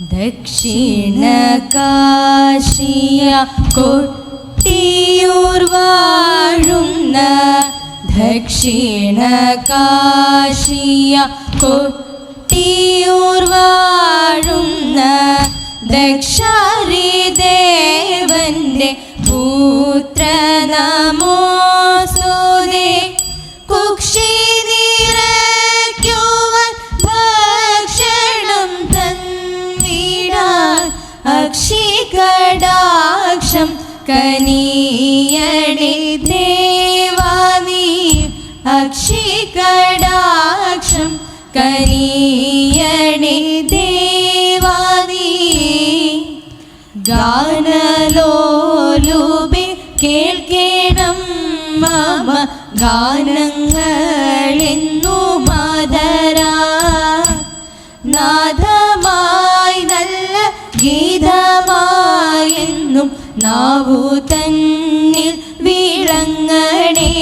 ദക്ഷിണ കാശിയ കൊട്ടിയൂർ വാഴുന്ന ദക്ഷിണ കാശിയ കൊട്ടിയൂർ വാഴുന്ന ദക്ഷാരി ദേവന്റെ പുത്ര കനിയണി ദേവാനി അക്ഷികടാക്ഷം കനിയണി ദേവാനി ഗാനലോലുബി കേൾക്കണം മമ ഗാനങ്ങളെന്നു മാതരാ. നാദമായി നാവു തന്നിൽ വിളങ്ങണേ.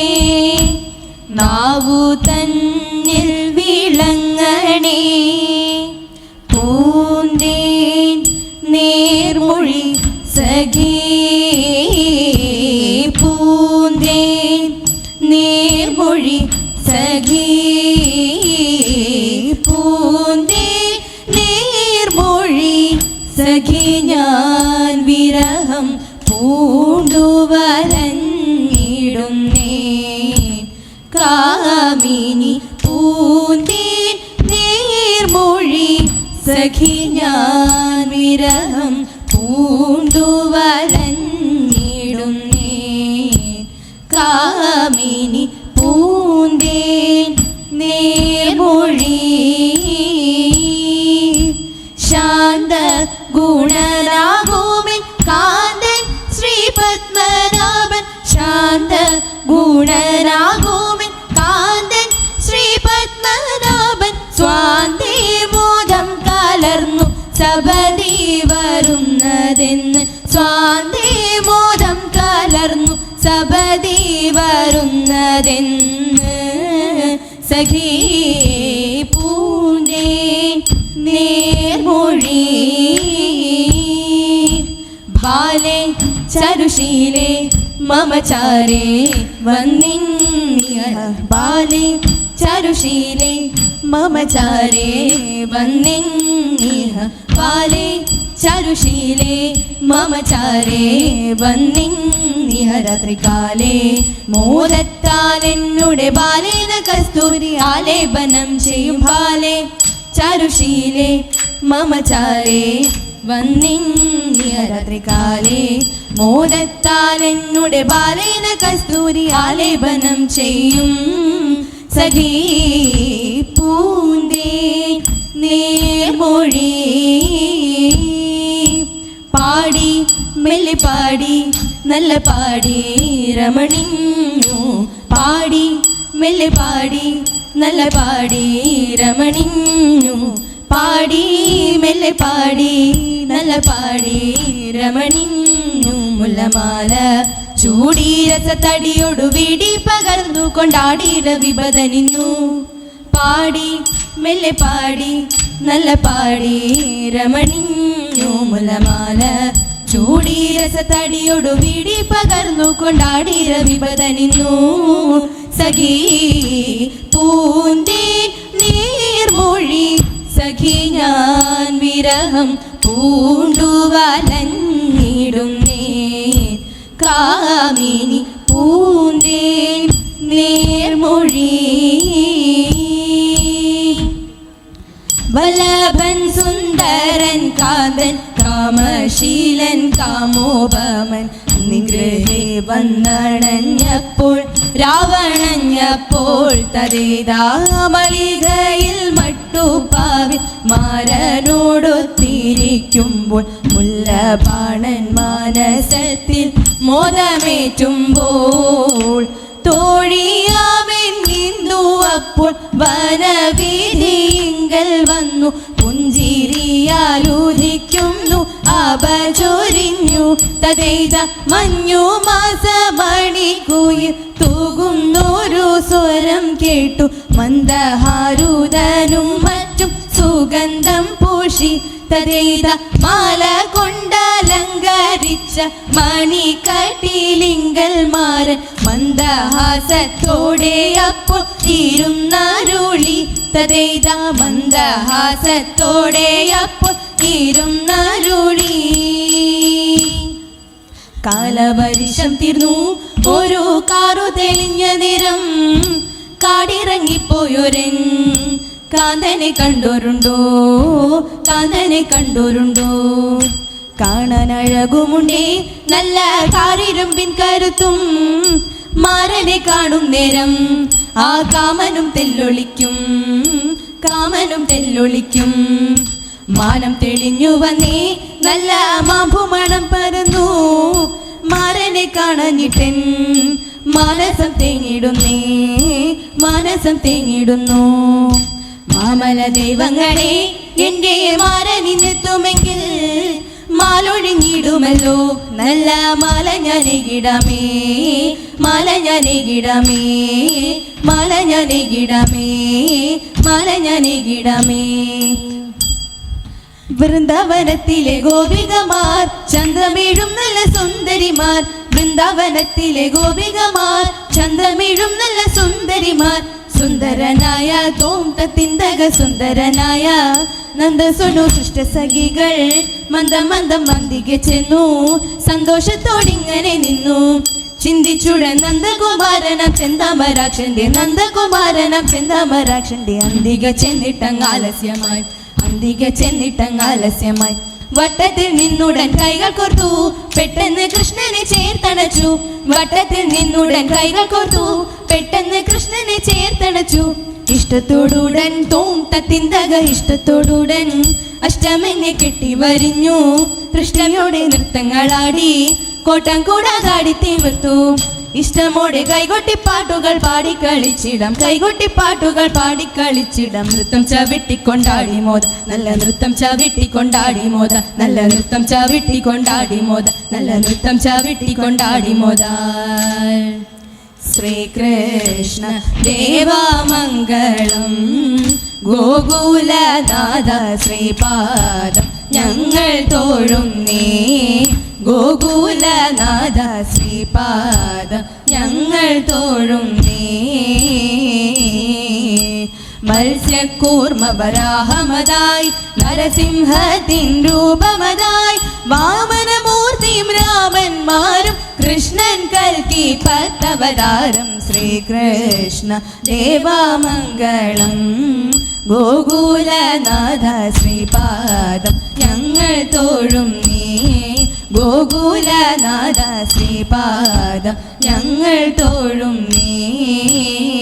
നാവു തന്നിൽ വിളങ്ങണേ. പൂന്തേൻ നേർമൊഴി സഖീ. പൂന്തേൻ നേർമൊഴി സഖീ. പൂന്തേൻ നേർമൊഴി സഖി ഞാൻ വിരഹം പൂണ്ടുവരഞ്ഞിടുന്നേ കാമിനി പൂന്തേൻ നീർമൊഴി സഖി ഞാൻ വിരഹം പൂണ്ടുവരഞ്ഞിടുന്നേ കാമിനി ബാലെ ചരുശീലെ മമചാരേ വന്നിന്നിയ ബാലെ ചരുശീലെ മമചാരേ വന്നിന്നിയ ബാലെ ചരുശീലെ മമചാരേ വന്നിന്നിയ രാത്രികാലേ മോദത്താലെന്നുടെ ബാലേന കസ്തൂരി ആലേപനം ചെയ്യും. ബാലെ ചരുശീലെ മമചാരേ വന്നിന്നിയ രാത്രികാലേ മോദത്താൽ എന്നുടെ ബാലേന കസ്തൂരി ആലേപനം ചെയ്യും. സഖീ പൂന്തേ നേമൊഴി പാടി മെല്ലെ പാടി നല്ല പാടി രമണിഞ്ഞു. പാടി മെല്ലെ പാടി നല്ല പാടി രമണിഞ്ഞു. പാടി മെല്ലെ പാടി നല്ല പാടി രമണിഞ്ഞു മുല്ലമാല. ചൂടി തടിയോടു വീടി പകർന്നു കൊണ്ടാടി രവിപതനിന്നു പാടി മെല്ലെ പാടി നല്ല പാടി രമണിഞ്ഞു മുലമാല ചൂടി തടിയോടു വീടി പകർന്നു കൊണ്ടാടി രവിപതനിന്നു സഖീ പൂന്തേ സഖി ഞാൻ വിരഹം പൂണ്ടു വലഞ്ഞിടുന്നേ കാമിനി പൂന്തേൻ നേർമൊഴി. വലഭൻ സുന്ദരൻ കാന്തൻ കാമശീലൻ കാമോപമൻ. നിഗ്രഹേ വന്നണഞ്ഞപ്പോൾ രാവണഞ്ഞപ്പോൾ തരേതാമളികയിൽ മട്ടുപാവിൽ മാരനോടൊത്തിരിക്കുമ്പോൾ മുല്ലപാണൻ മാനസത്തിൽ മോദമേറ്റുമ്പോൾ തോഴിയാമൻ നിന്നു അപ്പോൾ വനവീതിങ്കൽ വന്നു. പുഞ്ചിരിയാലുദിക്കുന്നു അപചൊരിഞ്ഞു. തതൈത മഞ്ഞു മാസമണിക്കുയിൽ തൂകുന്നൊരു സ്വരം കേട്ടു മന്ദഹാരുതനും മറ്റും സുഗന്ധം പൂഷി തതൈത മാല കൊണ്ടലങ്കരിച്ച മണിക്കട്ടിലിങ്കൽ മാരൻ മന്ദഹാസത്തോടെ അപ്പോൾ ഇരുന്നരുളി തതൈത മന്ദഹാസത്തോടെ അപ്പോൾ ഇരുന്നരുളി. കാലവരിശം തീർന്നു. ഒരു കാറു തെളിഞ്ഞ നിറം കാടിറങ്ങിപ്പോയൊരൻ കാന്തനെ കണ്ടോരുണ്ടോ? കാന്തനെ കണ്ടോരുണ്ടോ? കാണാൻ അഴകുമുണ്ടേ നല്ല കാരിരുമ്പിൻ കരുത്തും മാരനെ കാണും നേരം. ആ കാമനും തെല്ലൊളിക്കും കാമനും തെല്ലൊളിക്കും. മാനം തെളിഞ്ഞു വന്നേ നല്ല മാമ്പുമണം പരന്നു. മാരനെ കാണഞ്ഞിട്ടൻ. മനസ്സം തേങ്ങിടുന്നേ മനസ്സം തേങ്ങിടുന്നു മാമല ദൈവങ്ങളെ എന്റെ മാരനിന്നെത്തുമെങ്കിൽ മാലൊഴിഞ്ഞിടുമല്ലോ. നല്ല മാല ഇടമേ മാല ഞാനെകിടമേ മാല മല മാല ഞാനെകിടമേ വൃന്ദാവനത്തിലെ ഗോപികമാർ ചന്ദ്രമീഴും നല്ല സുന്ദരിമാർ. വൃന്ദാവനത്തിലെ ഗോപികമാർ ചന്ദ്രമീഴും നല്ല സുന്ദരിമാർ. സുന്ദരനായ തോന്തത്തിന്തക സുന്ദരനായ നന്ദസുനു സൃഷ്ടസഖികൾ മന്ദം മന്ദം മന്ദിക ചെന്നു സന്തോഷത്തോടിങ്ങനെ നിന്നു. ചിന്തിച്ചുടൻ നന്ദകുമാരനം ചെന്താമരാക്ഷന്റെ നന്ദകുമാരനം ചെന്താമരാക്ഷന്റെ അന്തിക ചെന്നിട്ടങ്ങ് ആലസ്യമായി. അന്തിക ചെന്നിട്ടങ്ങ് ആലസ്യമായി വട്ടത്തിൽ നിന്നുടൻ കൈകൾ കോർത്തു. പെട്ടെന്ന് കൃഷ്ണനെ ചേർത്തണച്ചു. വട്ടത്തിൽ നിന്നുടൻ കൈകൾ കോർത്തു. പെട്ടെന്ന് കൃഷ്ണനെ ചേർത്തണച്ചു. ഇഷ്ടത്തോടുടൻ തോം തത്തിന്തക ഇഷ്ടത്തോടുടൻ അഷ്ടമനെ കെട്ടി വരിഞ്ഞു. കൃഷ്ണയോടെ നൃത്തങ്ങളാടി കോട്ടം കൂടാതാടി തീർത്തു. ഇഷ്ടമോടെ കൈകൊട്ടി പാട്ടുകൾ പാടി കളിച്ചിടം. കൈകൊട്ടി പാട്ടുകൾ പാടി കളിച്ചിടം. നൃത്തം ചവിട്ടി കൊണ്ടാടി മോദ നല്ല നൃത്തം ചവിട്ടി കൊണ്ടാടി മോദ നല്ല നൃത്തം ചവിട്ടി കൊണ്ടാടി മോദ നല്ല നൃത്തം ചവിട്ടി കൊണ്ടാടി മോദ ശ്രീകൃഷ്ണ ദേവാമംഗളം ഗോകുലനാഥ ശ്രീപാദം ഞങ്ങൾ തോഴുന്നേ ഗോകുലനാഥ ശ്രീപാദ ഞങ്ങൾ തോഴും മത്സ്യക്കൂർമ്മ വരാഹമതായി നരസിംഹത്തിൻ രൂപമതായി വാമനമൂർത്തിയും രാമന്മാരും കൃഷ്ണൻ കൽക്കി പത്തവതാരം ശ്രീകൃഷ്ണ ദേവാമംഗളം. ഗോകുലനാഥ ശ്രീപാദം ഞങ്ങൾ തോഴും ശ്രീപാദ ശ്രീപാദം ഞങ്ങൾ തോഴും നീ.